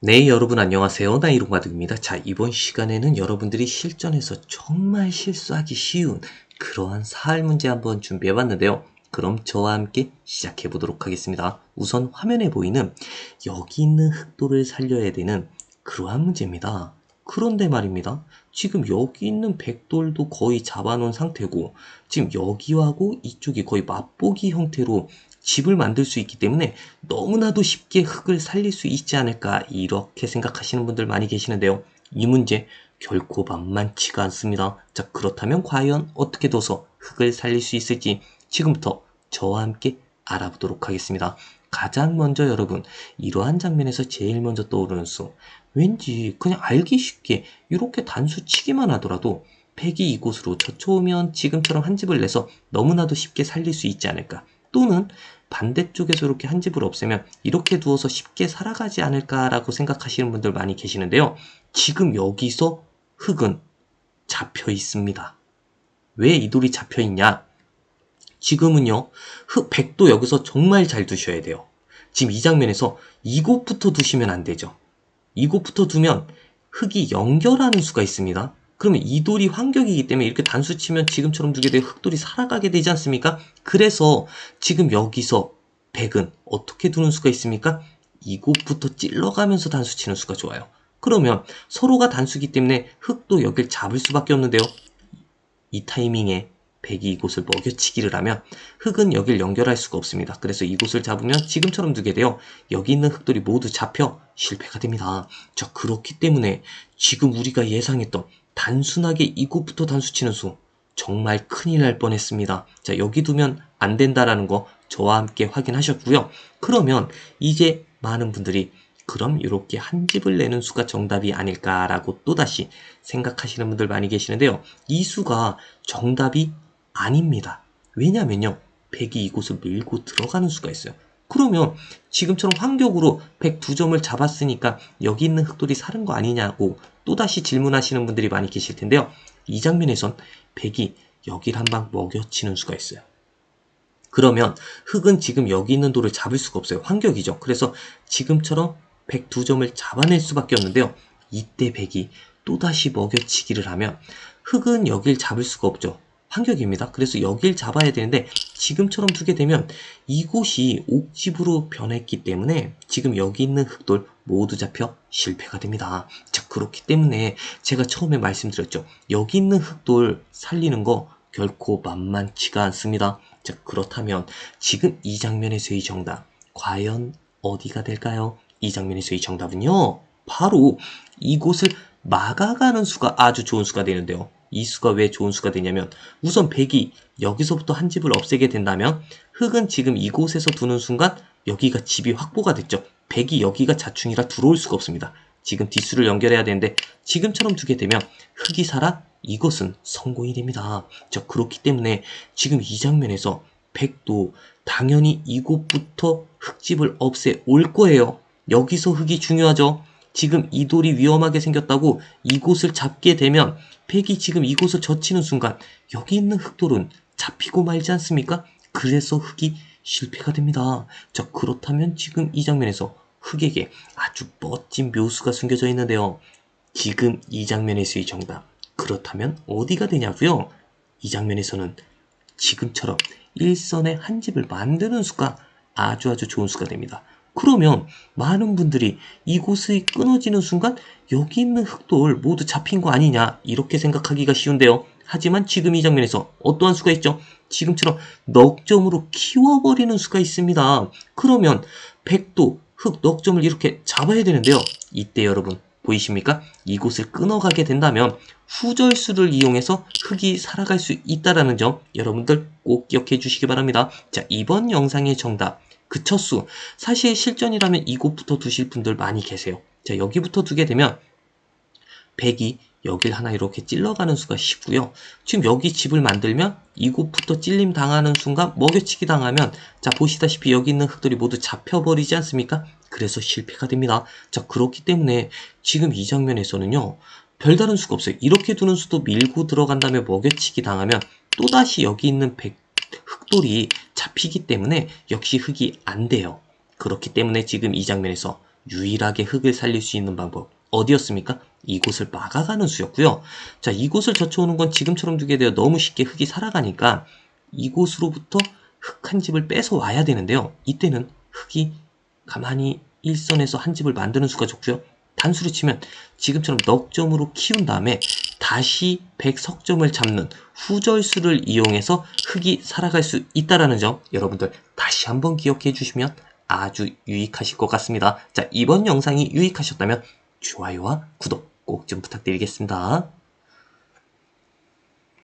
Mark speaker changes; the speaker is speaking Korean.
Speaker 1: 네, 여러분 안녕하세요. 나이롱바둑입니다. 자, 이번 시간에는 여러분들이 실전에서 정말 실수하기 쉬운 그러한 사할 문제 한번 준비해 봤는데요. 그럼 저와 함께 시작해 보도록 하겠습니다. 우선 화면에 보이는 여기 있는 흑도를 살려야 되는 그러한 문제입니다. 그런데 말입니다. 지금 여기 있는 백돌도 거의 잡아놓은 상태고 지금 여기하고 이쪽이 거의 맛보기 형태로 집을 만들 수 있기 때문에 너무나도 쉽게 흙을 살릴 수 있지 않을까 이렇게 생각하시는 분들 많이 계시는데요. 이 문제 결코 만만치가 않습니다. 자 그렇다면 과연 어떻게 둬서 흙을 살릴 수 있을지 지금부터 저와 함께 알아보도록 하겠습니다. 가장 먼저 여러분 이러한 장면에서 제일 먼저 떠오르는 수 왠지 그냥 알기 쉽게 이렇게 단수 치기만 하더라도 팩이 이곳으로 젖혀오면 지금처럼 한 집을 내서 너무나도 쉽게 살릴 수 있지 않을까 또는 반대쪽에서 이렇게 한 집을 없애면 이렇게 두어서 쉽게 살아가지 않을까라고 생각하시는 분들 많이 계시는데요. 지금 여기서 흙은 잡혀 있습니다. 왜 이 돌이 잡혀 있냐? 지금은요, 흙 100도 여기서 정말 잘 두셔야 돼요. 지금 이 장면에서 이곳부터 두시면 안 되죠. 이곳부터 두면 흙이 연결하는 수가 있습니다. 그러면 이 돌이 환격이기 때문에 이렇게 단수 치면 지금처럼 두게 되고 흑돌이 살아가게 되지 않습니까? 그래서 지금 여기서 백은 어떻게 두는 수가 있습니까? 이곳부터 찔러가면서 단수 치는 수가 좋아요. 그러면 서로가 단수기 때문에 흑도 여길 잡을 수밖에 없는데요. 이 타이밍에 백이 이곳을 먹여치기를 하면 흙은 여길 연결할 수가 없습니다. 그래서 이곳을 잡으면 지금처럼 두게 돼요. 여기 있는 흙들이 모두 잡혀 실패가 됩니다. 자 그렇기 때문에 지금 우리가 예상했던 단순하게 이곳부터 단수 치는 수 정말 큰일 날 뻔했습니다. 자 여기 두면 안 된다라는 거 저와 함께 확인하셨고요. 그러면 이제 많은 분들이 그럼 이렇게 한 집을 내는 수가 정답이 아닐까라고 또다시 생각하시는 분들 많이 계시는데요. 이 수가 정답이 아닙니다. 왜냐면요. 백이 이곳을 밀고 들어가는 수가 있어요. 그러면 지금처럼 환격으로 102점을 잡았으니까 여기 있는 흑돌이 사는 거 아니냐고 또다시 질문하시는 분들이 많이 계실 텐데요. 이 장면에선 백이 여기를 한방 먹여치는 수가 있어요. 그러면 흑은 지금 여기 있는 돌을 잡을 수가 없어요. 환격이죠. 그래서 지금처럼 102점을 잡아낼 수밖에 없는데요. 이때 백이 또다시 먹여치기를 하면 흑은 여길 잡을 수가 없죠. 환격입니다. 그래서 여길 잡아야 되는데 지금처럼 두게 되면 이곳이 옥집으로 변했기 때문에 지금 여기 있는 흑돌 모두 잡혀 실패가 됩니다. 자 그렇기 때문에 제가 처음에 말씀드렸죠. 여기 있는 흑돌 살리는 거 결코 만만치가 않습니다. 자 그렇다면 지금 이 장면에서의 정답 과연 어디가 될까요? 이 장면에서의 정답은요. 바로 이곳을 막아가는 수가 아주 좋은 수가 되는데요. 이 수가 왜 좋은 수가 되냐면 우선 100이 여기서부터 한 집을 없애게 된다면 흙은 지금 이곳에서 두는 순간 여기가 집이 확보가 됐죠. 100이 여기가 자충이라 들어올 수가 없습니다. 지금 뒷수를 연결해야 되는데 지금처럼 두게 되면 흙이 살아 이것은 성공이 됩니다. 자 그렇기 때문에 지금 이 장면에서 100도 당연히 이곳부터 흙집을 없애 올 거예요. 여기서 흙이 중요하죠. 지금 이 돌이 위험하게 생겼다고 이곳을 잡게 되면 팩이 지금 이곳을 젖히는 순간 여기 있는 흑돌은 잡히고 말지 않습니까? 그래서 흑이 실패가 됩니다. 자 그렇다면 지금 이 장면에서 흑에게 아주 멋진 묘수가 숨겨져 있는데요. 지금 이 장면에서의 정답 그렇다면 어디가 되냐고요? 이 장면에서는 지금처럼 일선의 한 집을 만드는 수가 아주 아주 좋은 수가 됩니다. 그러면 많은 분들이 이곳이 끊어지는 순간 여기 있는 흑돌 모두 잡힌 거 아니냐 이렇게 생각하기가 쉬운데요. 하지만 지금 이 장면에서 어떠한 수가 있죠? 지금처럼 넉점으로 키워버리는 수가 있습니다. 그러면 백도 흑 넉점을 이렇게 잡아야 되는데요. 이때 여러분 보이십니까? 이곳을 끊어가게 된다면 후절수를 이용해서 흑이 살아갈 수 있다는 점 여러분들 꼭 기억해 주시기 바랍니다. 자 이번 영상의 정답 그 첫수 사실 실전이라면 이곳부터 두실 분들 많이 계세요. 자 여기부터 두게 되면 100이 여길 하나 이렇게 찔러가는 수가 쉽고요. 지금 여기 집을 만들면 이곳부터 찔림 당하는 순간 먹여치기 당하면 자 보시다시피 여기 있는 흙들이 모두 잡혀버리지 않습니까? 그래서 실패가 됩니다. 자 그렇기 때문에 지금 이 장면에서는요. 별다른 수가 없어요. 이렇게 두는 수도 밀고 들어간 다음에 먹여치기 당하면 또다시 여기 있는 100, 흑돌이 잡히기 때문에 역시 흙이 안 돼요. 그렇기 때문에 지금 이 장면에서 유일하게 흙을 살릴 수 있는 방법 어디였습니까? 이곳을 막아가는 수였고요. 자, 이곳을 젖혀오는 건 지금처럼 두게 되어 너무 쉽게 흙이 살아가니까 이곳으로부터 흙 한 집을 뺏어 와야 되는데요. 이때는 흙이 가만히 일선에서 한 집을 만드는 수가 좋고요. 단수로 치면 지금처럼 넉 점으로 키운 다음에 다시 100석점을 잡는 후절수를 이용해서 흙이 살아갈 수 있다라는 점 여러분들 다시 한번 기억해 주시면 아주 유익하실 것 같습니다. 자, 이번 영상이 유익하셨다면 좋아요와 구독 꼭 좀 부탁드리겠습니다.